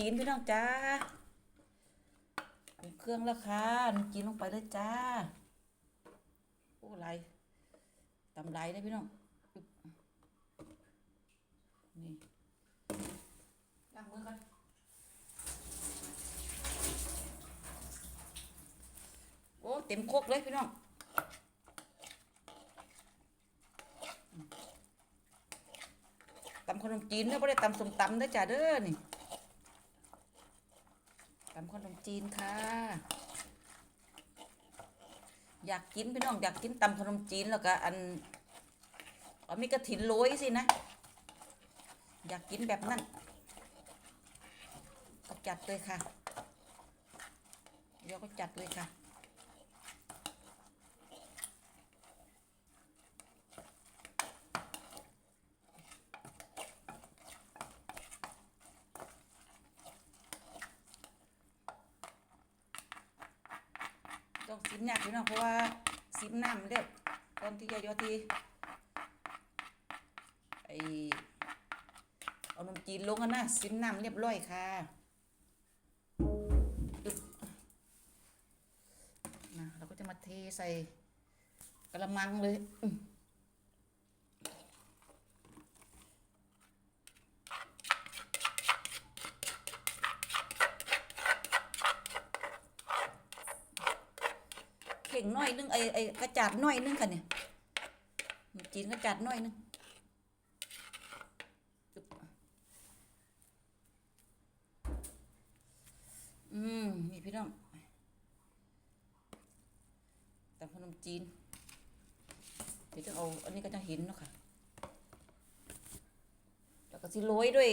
จีนพี่น้องจ้าเป็นเครื่องแล้วค่ะขนมจีนลงไปเลยจ้าโอ้ไรตำไรได้พี่น้องอึ๊บนี่ล้างมือก่อนโอ้เต็มโครกเลยพี่น้องตำขนมจีนเด้อบ่ได้ตำส้มตำเด้อจ้าเด้อนี่ ตำขนมจีนค่ะ อยากกินพี่น้องอยากกินตำขนมจีนแล้วก็อันเอามีกระถินโรยสินะ อยากกินแบบนั้นก็จัดเลยค่ะเดี๋ยวก็จัดเลยค่ะ ต้องซิมยากพี่น้องเพราะว่าซิมน้ำเรียบตอนที่ยายอทีไอเอานมจีนลงกันนะซิมน้ำเรียบร้อยค่ะนะเราก็จะมาเทใส่กระมังเลย ข่งน้อยนึงไอไอกระจาดน้อยนึงค่ะเนี่ยจีนกระจาดน้อยนึงอืมนี่พี่น้องตำขนมจีนเดี๋ยวจะเอาอันนี้ก็จะเห็นเนาะค่ะแล้วก็สิโรยด้วย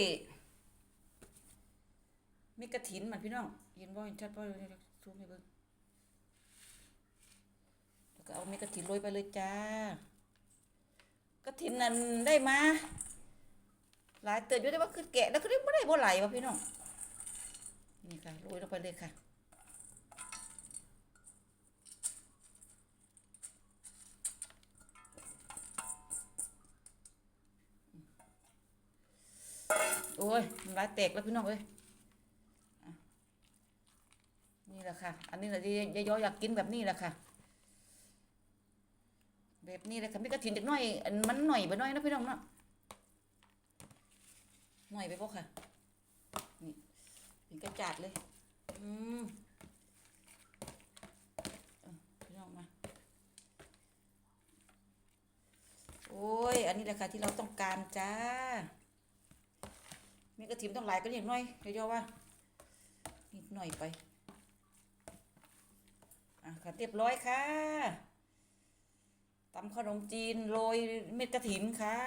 เม็ดกระถินมันพี่น้องเห็นบ่เห็นชัดบ่เดี๋ยวๆซูมให้เบิ่ง แล้วก็เอาม็ดกระถินโรยไปเลยจ้ากระถินนั้นได้มาหลายเติบอยู่ได้ว่าคือแกะแล้วก็ได้บ่ได้บ่ไหลว่ะพี่น้องนี่ค่ะโรยลงไปเลยค่ะโอ้ยน้ำลายแตกแล้วพี่น้องเอ้ยนี่แหละค่ะ อันนี้แหละที่ยายยอยากกินแบบนี้แหละค่ะ แบบนี้เลยค่ะมีกระถินจักหน่อยอันมันหน่อยไปหน่อยนะพี่น้องเนาะหน่อยไปพวกค่ะ นี่เป็นกระจาดเลย อืมพี่น้องมา โอ้ย อันนี้แหละค่ะที่เราต้องการจ้ามีกระถิ่นต้องหลายก็นิดหน่อยเดี๋ยวว่านิดหน่อยไป อะค่ะเรียบร้อยค่ะ ตำขนมจีนโรยเม็ดกระถินค่ะ